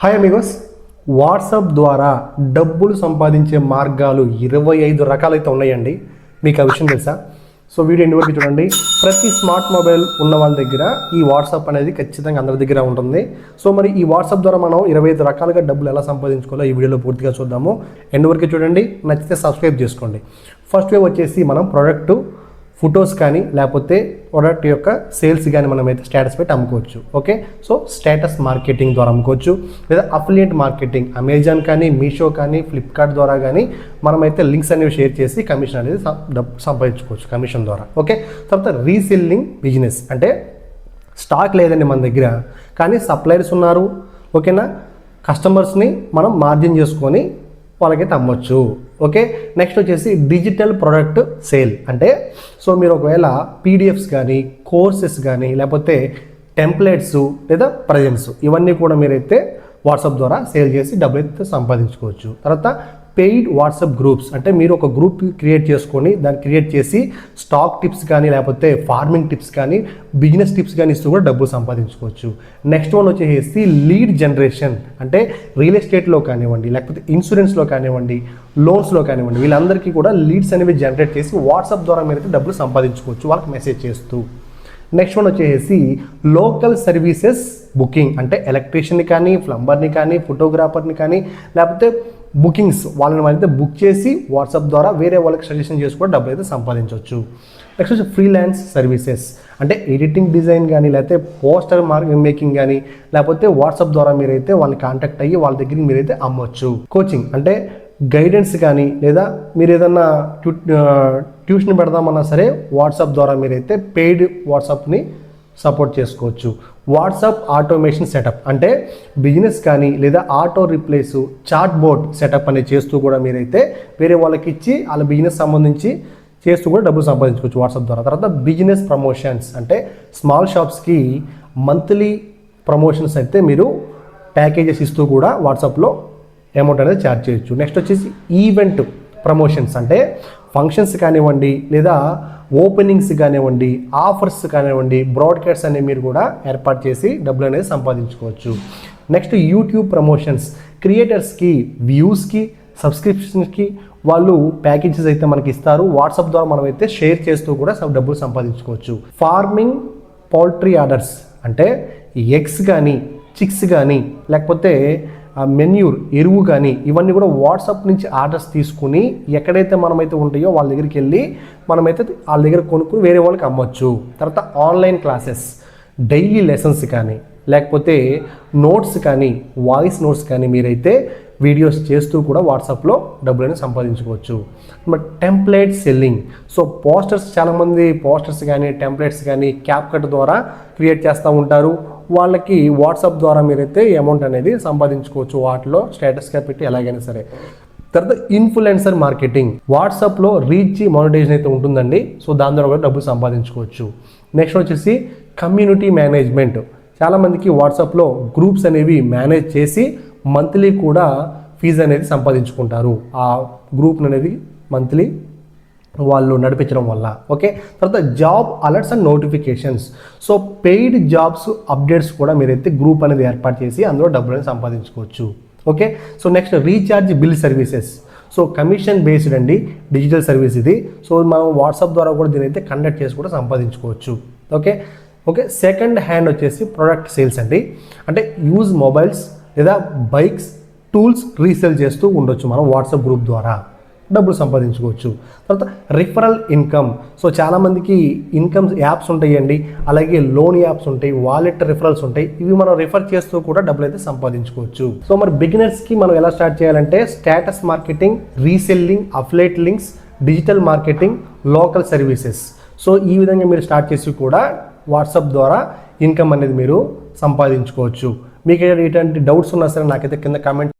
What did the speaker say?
Hi Amigos WhatsApp ద్వారా డబ్బులు సంపాదించే మార్గాలు ఇరవై ఐదు రకాలైతే ఉన్నాయండి. మీకు ఆ విషయం తెలుసా? సో వీడియో ఎన్ని వరకు చూడండి. ప్రతి స్మార్ట్ మొబైల్ ఉన్న వాళ్ళ దగ్గర ఈ వాట్సాప్ అనేది ఖచ్చితంగా అందరి దగ్గర ఉంటుంది. సో మరి ఈ వాట్సాప్ ద్వారా మనం ఇరవై ఐదు రకాలుగా డబ్బులు ఎలా సంపాదించుకోవాలో ఈ వీడియోలో పూర్తిగా చూద్దాము. ఎండ్ వరకు చూడండి? నచ్చితే సబ్స్క్రైబ్ చేసుకోండి. ఫస్ట్ వే వచ్చేసి మనం ప్రోడక్ట్ ఫొటోస్ కానీ లేకపోతే ప్రోడక్ట్ యొక్క సేల్స్ కానీ మనం అయితే స్టేటస్ పెట్టి అమ్ముకోవచ్చు. ఓకే? సో స్టేటస్ మార్కెటింగ్ ద్వారా అమ్ముకోవచ్చు. లేదా అఫిలియేట్ మార్కెటింగ్ అమెజాన్ కానీ మీషో కానీ ఫ్లిప్కార్ట్ ద్వారా కానీ మనమైతే లింక్స్ అనేవి షేర్ చేసి కమిషన్ అనేది సంపాదించుకోవచ్చు కమిషన్ ద్వారా. ఓకే? తర్వాత రీసెల్లింగ్ బిజినెస్ అంటే స్టాక్ లేదండి మన దగ్గర కానీ సప్లయర్స్ ఉన్నారు. ఓకేనా? కస్టమర్స్ని మనం మార్జిన్ చేసుకొని వాళ్ళకైతే అమ్మొచ్చు. ఓకే? నెక్స్ట్ వచ్చేసి డిజిటల్ ప్రోడక్ట్ సేల్ అంటే సో మీరు ఒకవేళ పీడిఎఫ్స్ కానీ కోర్సెస్ కానీ లేకపోతే టెంప్లెట్స్ లేదా ప్రజెంట్స్ ఇవన్నీ కూడా మీరైతే వాట్సాప్ ద్వారా సేల్ చేసి డబ్బులు అయితే సంపాదించుకోవచ్చు. తర్వాత పెయిడ్ వాట్సాప్ గ్రూప్స్. అంటే మీరు ఒక గ్రూప్ క్రియేట్ చేసుకొని దాన్ని క్రియేట్ చేసి స్టాక్ టిప్స్ కానీ లేకపోతే ఫార్మింగ్ టిప్స్ కానీ బిజినెస్ టిప్స్ కానీ ఇస్తూ కూడా డబ్బులు సంపాదించుకోవచ్చు. నెక్స్ట్ వన్ వచ్చేసి లీడ్ జనరేషన్. అంటే రియల్ ఎస్టేట్లో కానివ్వండి లేకపోతే ఇన్సూరెన్స్లో కానివ్వండి లోన్స్లో కానివ్వండి వీళ్ళందరికీ కూడా లీడ్స్ అనేవి జనరేట్ చేసి వాట్సాప్ ద్వారా మీరైతే డబ్బులు సంపాదించుకోవచ్చు వాళ్ళకి మెసేజ్ చేస్తూ. నెక్స్ట్ వన్ వచ్చేసి లోకల్ సర్వీసెస్ బుకింగ్. అంటే ఎలక్ట్రీషియన్ని కానీ ప్లంబర్ని కానీ ఫోటోగ్రాఫర్ని కానీ లేకపోతే బుకింగ్స్ వాళ్ళని అయితే బుక్ చేసి వాట్సాప్ ద్వారా వేరే వాళ్ళకి సజెషన్ చేసి కూడా డబ్బులు అయితే సంపాదించవచ్చు నెక్స్ట్ వచ్చి ఫ్రీలాన్స్ సర్వీసెస్ అంటే ఎడిటింగ్ డిజైన్ కానీ లేకపోతే పోస్టర్ మార్క్ మేకింగ్ కానీ లేకపోతే వాట్సాప్ ద్వారా మీరైతే వాళ్ళని కాంటాక్ట్ అయ్యి వాళ్ళ దగ్గరికి మీరైతే అమ్మొచ్చు. కోచింగ్ అంటే గైడెన్స్ కానీ లేదా మీరు ఏదన్నా ట్యూ ట్యూషన్ పెడదామన్నా సరే వాట్సాప్ ద్వారా మీరైతే పెయిడ్ వాట్సాప్ని సపోర్ట్ చేసుకోవచ్చు. WhatsApp automation setup. అంటే బిజినెస్ కానీ లేదా auto replace chat board setup అనేది చేస్తూ కూడా మీరైతే వేరే వాళ్ళకి ఇచ్చి వాళ్ళ బిజినెస్ సంబంధించి చేస్తూ కూడా డబ్బులు సంపాదించుకోవచ్చు వాట్సాప్ ద్వారా. తర్వాత బిజినెస్ ప్రమోషన్స్ అంటే స్మాల్ షాప్స్కి మంత్లీ ప్రమోషన్స్ అయితే మీరు ప్యాకేజెస్ ఇస్తూ కూడా వాట్సాప్లో అమౌంట్ అనేది ఛార్జ్ చేయొచ్చు. నెక్స్ట్ వచ్చేసి ఈవెంట్ ప్రమోషన్స్ అంటే ఫంక్షన్స్ కానివ్వండి లేదా ఓపెనింగ్స్ కానివ్వండి ఆఫర్స్ కానివ్వండి బ్రాడ్కాస్ట్ అనేవి మీరు కూడా ఏర్పాటు చేసి డబ్బులు అనేది సంపాదించుకోవచ్చు. నెక్స్ట్ యూట్యూబ్ ప్రమోషన్స్ క్రియేటర్స్కి వ్యూస్కి సబ్స్క్రిప్షన్స్కి వాళ్ళు ప్యాకేజెస్ అయితే మనకి ఇస్తారు. వాట్సాప్ ద్వారా మనం అయితే షేర్ చేస్తూ కూడా డబ్బులు సంపాదించుకోవచ్చు. ఫార్మింగ్ పౌల్ట్రీ ఆర్డర్స్ అంటే ఎగ్స్ కానీ చిక్స్ కానీ లేకపోతే మెన్యూర్ ఎరువు కానీ ఇవన్నీ కూడా వాట్సాప్ నుంచి ఆర్డర్స్ తీసుకుని ఎక్కడైతే మనమైతే ఉంటాయో వాళ్ళ దగ్గరికి వెళ్ళి మనమైతే వాళ్ళ దగ్గర కొనుక్కుని వేరే వాళ్ళకి అమ్మొచ్చు. తర్వాత ఆన్లైన్ క్లాసెస్ డైలీ లెసన్స్ కానీ లేకపోతే నోట్స్ కానీ వాయిస్ నోట్స్ కానీ మీరైతే వీడియోస్ చేస్తూ కూడా వాట్సాప్లో డబ్బులను సంపాదించుకోవచ్చు. But template selling. So posters చాలామంది పోస్టర్స్ కానీ టెంప్లెట్స్ కానీ క్యాప్ కట్ ద్వారా క్రియేట్ చేస్తూ ఉంటారు. వాళ్ళకి వాట్సాప్ ద్వారా మీరైతే అమౌంట్ అనేది సంపాదించుకోవచ్చు వాటిలో స్టేటస్గా పెట్టి ఎలాగైనా సరే. తర్వాత ఇన్ఫ్లుయెన్సర్ మార్కెటింగ్ వాట్సాప్లో రీచ్ మానిటైజేషన్ అయితే ఉంటుందండి. సో దాని ద్వారా కూడా డబ్బులు సంపాదించుకోవచ్చు. నెక్స్ట్ వచ్చేసి కమ్యూనిటీ మేనేజ్మెంట్ చాలామందికి వాట్సాప్లో గ్రూప్స్ అనేవి మేనేజ్ చేసి మంత్లీ కూడా ఫీజు అనేది సంపాదించుకుంటారు. ఆ గ్రూప్ అనేది మంత్లీ వాళ్ళు నడిపించడం వల్ల. ఓకే తర్వాత job alerts and notifications so paid jobs updates కూడా మీరైతే గ్రూప్ అనేది ఏర్పాటు చేసి అందులో డబ్బులను సంపాదించుకోవచ్చు. Okay so next recharge bill services so commission based అండి డిజిటల్ సర్వీస్ ఇది. సో మనం వాట్సాప్ ద్వారా కూడా దీని అయితే కండక్ట్ చేసి కూడా సంపాదించుకోవచ్చు. ఓకే ఓకే సెకండ్ హ్యాండ్ వచ్చేసి ప్రొడక్ట్ సేల్స్ అండి. అంటే యూజ్ మొబైల్స్ లేదా బైక్స్ టూల్స్ రీసేల్ చేస్తూ ఉండొచ్చు మనం వాట్సాప్ గ్రూప్ ద్వారా. డబ్బులు సంపాదించుకోవచ్చు. తర్వాత రిఫరల్ ఇన్కమ్ సో చాలామందికి ఇన్కమ్ యాప్స్ ఉంటాయండి. అలాగే లోన్ యాప్స్ ఉంటాయి వాలెట్ రిఫరల్స్ ఉంటాయి. ఇవి మనం రిఫర్ చేస్తూ కూడా డబ్బులు అయితే సంపాదించుకోవచ్చు. సో మరి బిగినర్స్కి మనం ఎలా స్టార్ట్ చేయాలంటే status marketing reselling affiliate links digital marketing local services so ఈ విధంగా మీరు స్టార్ట్ చేసి కూడా వాట్సాప్ ద్వారా ఇన్కమ్ అనేది మీరు సంపాదించుకోవచ్చు. మీకు ఎటువంటి డౌట్స్ ఉన్నా సరే నాకైతే కింద కామెంట్